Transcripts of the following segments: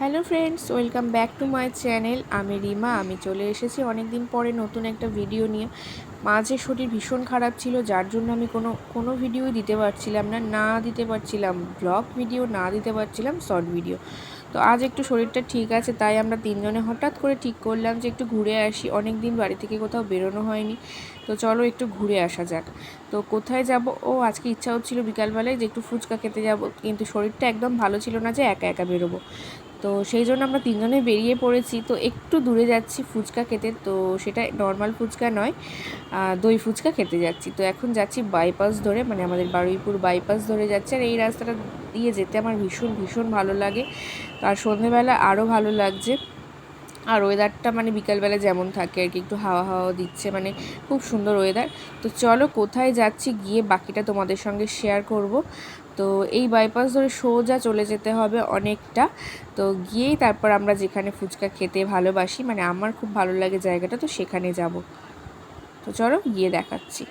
Hello friends, welcome back to my channel. আমি রিমা, আমি চলে এসেছি অনেক দিন পরে নতুন একটা ভিডিও নিয়ে। মাঝে শরীর ভীষণ খারাপ ছিল, যার জন্য আমি কোনো কোনো ভিডিওই দিতে পারছিলাম না না দিতে পারছিলাম ব্লগ ভিডিও না দিতে পারছিলাম শর্ট ভিডিও তো আজ একটু শরীরটা ঠিক আছে, তাই আমরা তিনজনে হঠাৎ করে ঠিক করলাম যে একটু ঘুরে আসি। অনেক দিন বাড়ি থেকে কোথাও বেরোনো হয়নি। তো চলো একটু ঘুরে আসা যাক। তো কোথায় যাব? ও, আজকে ইচ্ছা হচ্ছিল বিকালবেলায় যে একটু ফুচকা খেতে যাব, কিন্তু শরীরটা একদম ভালো ছিল না যে একা একা বেরোবো। তো সেই জন্য আমরা তিনজনে বেরিয়ে পড়েছি। তো একটু দূরে যাচ্ছি ফুচকা খেতে, তো সেটা নর্মাল ফুচকা নয় দই ফুচকা খেতে যাচ্ছি। তো এখন যাচ্ছি বাইপাস ধরে মানে আমাদের বারুইপুর বাইপাস ধরে যাচ্ছে। আর এই রাস্তাটা দিয়ে যেতে আমার ভীষণ ভীষণ ভালো লাগে। আর সন্ধেবেলা আরও ভালো লাগছে। আর ওয়েদারটা মানে বিকালবেলা যেমন থাকে আর কি, একটু হাওয়া হাওয়া দিচ্ছে মানে খুব সুন্দর ওয়েদার তো চলো কোথায় যাচ্ছি গিয়ে বাকিটা তোমাদের সঙ্গে শেয়ার করব। তো এই বাইপাস ধরে সোজা চলে যেতে হবে অনেকটা। তো গিয়েই তারপর আমরা যেখানে ফুচকা খেতে ভালোবাসি মানে আমার খুব ভালো লাগে জায়গাটা, তো সেখানে যাব। তো চলো গিয়ে দেখাচ্ছি।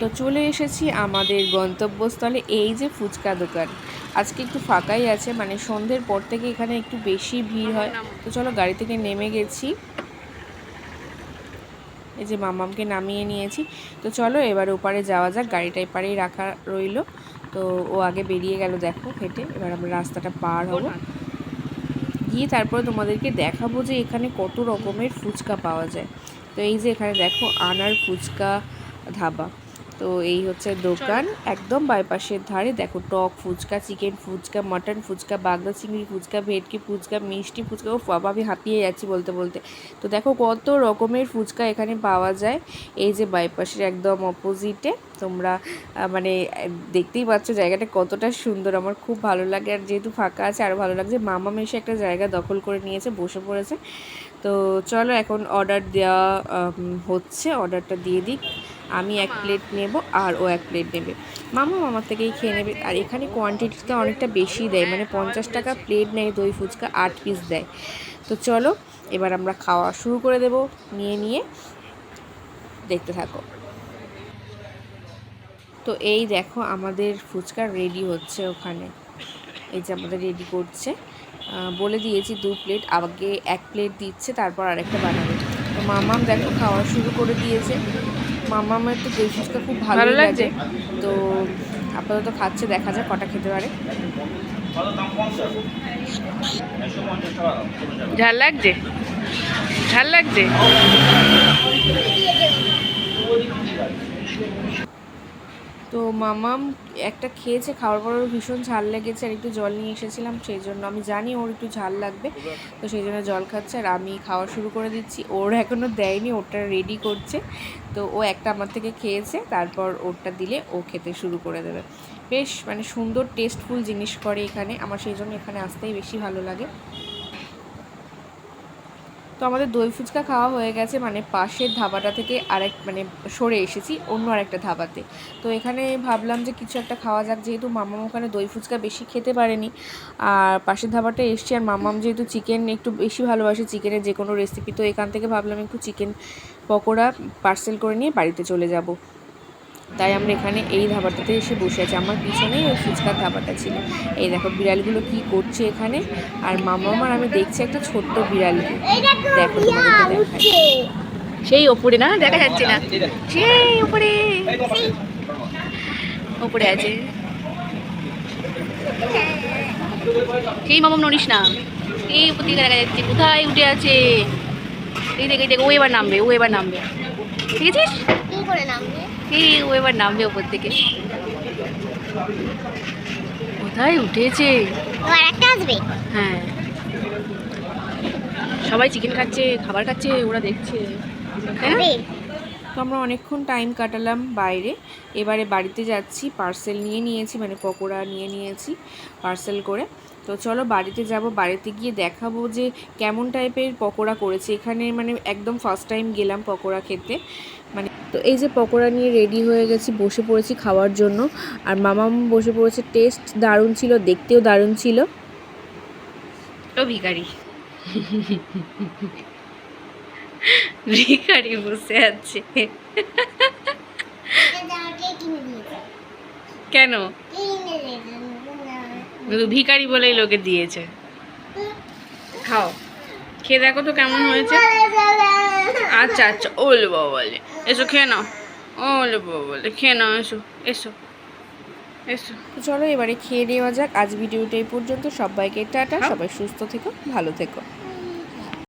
তো চলে এসেছি আমাদের গন্তব্যস্থলে, এই যে ফুচকা দোকান। আজকে একটু ফাঁকাই আছে মানে সন্ধ্যের পর থেকে এখানে একটু বেশি ভিড় হয়। তো চলো গাড়ি থেকে নেমে গেছি। এই যে মামামকে নামিয়ে নিয়েছি। তো চলো এবার ওপারে যাওয়া যাক, গাড়িটা এপারেই রাখা রইল। তো ও আগে বেরিয়ে গেল দেখো হেঁটে, এবার আমরা রাস্তাটা পার হব। গিয়ে তারপরে তোমাদেরকে দেখাবো যে এখানে কত রকমের ফুচকা পাওয়া যায়। তো এই যে এখানে দেখো আনার ফুচকা ধাবা। তো এই হচ্ছে দোকান। একদম বাইপাসের ধারে। দেখো টক ফুচকা, চিকেন ফুচকা, মটন ফুচকা, বাগদা চিংড়ি ফুচকা, ভেটকি ফুচকা, মিষ্টি ফুচকা ও আমি হাঁপিয়ে যাচ্ছি বলতে বলতে। তো দেখো কত রকমের ফুচকা এখানে পাওয়া যায়। এই যে বাইপাসের একদম অপোজিটে তোমরা মানে দেখতেই পাচ্ছ জায়গাটা কতটা সুন্দর। আমার খুব ভালো লাগে। আর যেহেতু ফাঁকা আছে আরও ভালো লাগছে। মামা মেশে একটা জায়গা দখল করে নিয়েছে, বসে পড়েছে। তো চলো এখন অর্ডার দেওয়া হচ্ছে। অর্ডারটা দিয়ে দিক আমি এক প্লেট নেব আর ও এক প্লেট নেবে। মামা মামার থেকেই খেয়ে নেবে। আর এখানে কোয়ান্টিটিটা অনেকটা বেশি দেয়। মানে পঞ্চাশ টাকা প্লেট নেয়, দই ফুচকা আট পিস দেয়। তো চলো, এবার আমরা খাওয়া শুরু করে দেব। নিয়ে নিয়ে দেখতে থাকো। তো এই দেখো, আমাদের ফুচকা রেডি হচ্ছে ওখানে। এই যে আমাদের রেডি করছে। বলে দিয়েছি দু প্লেট আগে এক প্লেট দিচ্ছে, তারপর আরেকটা বানাবে। তো মামাম দেখো খাওয়া শুরু করে দিয়েছে। মামামের তো দই ফুচকা খুব ভালো লাগে। লাগছে? তো আপাতত খাচ্ছে দেখা যাক কটা খেতে পারে। ঝাল লাগছে? ঝাল লাগছে? তো মামাম একটা খেয়েছে, খাওয়ার পর ভীষণ ঝাল লেগেছে আর একটু জল নিয়ে এসেছিলাম, সেই জন্য আমি জানি ওর একটু ঝাল লাগবে। তো সেই জন্য জল খাচ্ছে আর আমি খাওয়া শুরু করে দিচ্ছি। ওর এখনও দেয়নি ওটা রেডি করছে। তো ও একটা আমার থেকে খেয়েছে, তারপর ওরটা দিলে ও খেতে শুরু করে দেবে। বেশ মানে সুন্দর টেস্টফুল জিনিস করে এখানে। আমার সেই জন্য এখানে আসতেই বেশি ভালো লাগে। তো আমাদের দই ফুচকা খাওয়া হয়ে গেছে মানে পাশের ধাবাটা থেকে আরেক মানে সরে এসেছি অন্য আরেকটা ধাবাতে। তো এখানে ভাবলাম যে কিছু একটা খাওয়া যাক, যেহেতু মামাম ওখানে দই ফুচকা বেশি খেতে পারেনি। আর পাশের ধাবাটা এসছি, আর মামাম যেহেতু চিকেন একটু বেশি ভালোবাসে, চিকেনের যে কোনো রেসিপি তো এখান থেকে ভাবলাম একটু চিকেন পকোড়া পার্সেল করে নিয়ে বাড়িতে চলে যাব। তাই আমরা এখানে এই ধাবাটাতে এসে বসে আছি। আমার পিছনেই ওই ফুচকার ধাবাটা ছিল। এই দেখো বিড়ালগুলো কি করছে এখানে। আর মামামার আমি দেখছি একটা ছোট্ট বিড়ালকে দেখো তোমাদেরকে দেখাই। সেই ওপরে না? দেখা যাচ্ছে না। সেই ওপরে। ওপরে আছে। সেই মামাম নড়িস না। এই উপর দিকে দেখা যাচ্ছে। কোথায় উঠে আছে? এই দেখে দেখ ও এবার নামবে ও এবার নামবে। দেখেছিস? কি করে নামবে? এই ও এবার নামবে ওপর থেকে? কোথায় উঠেছে? হ্যাঁ। সবাই চিকেন খাচ্ছে খাবার খাচ্ছে ওরা দেখছে? খাবে? তো আমরা অনেকক্ষণ টাইম কাটালাম বাইরে। এবারে বাড়িতে যাচ্ছি পার্সেল নিয়ে নিয়েছি মানে পকোড়া নিয়ে নিয়েছি পার্সেল করে। তো চলো বাড়িতে যাব, বাড়িতে গিয়ে দেখাবো যে কেমন টাইপের পকোড়া করেছে। এখানে মানে একদম ফার্স্ট টাইম গেলাম পকোড়া খেতে। মানে তো এই যে পকোড়া নিয়ে রেডি হয়ে গেছি, বসে পড়েছি খাওয়ার জন্য। আর মামাম বসে পড়েছে টেস্ট দারুণ ছিল, দেখতেও দারুণ ছিল। ও ভিখারি বসে আছে। কিনে? ভিখারি বলেই লোকে দিয়েছে। খাও। খেয়ে দেখো তো কেমন হয়েছে। আচ্ছা আচ্ছা ওল বাবা বলে। এসো খেয়ে নাও। ওল বাবা বলে। খেয়ে নাও এসো এসো এসো। চলো এবারে খেয়ে নেওয়া যাক। আজ ভিডিওটা এই পর্যন্ত। সবাইকে টাটা। সবাই সুস্থ থেকো ভালো থেকো।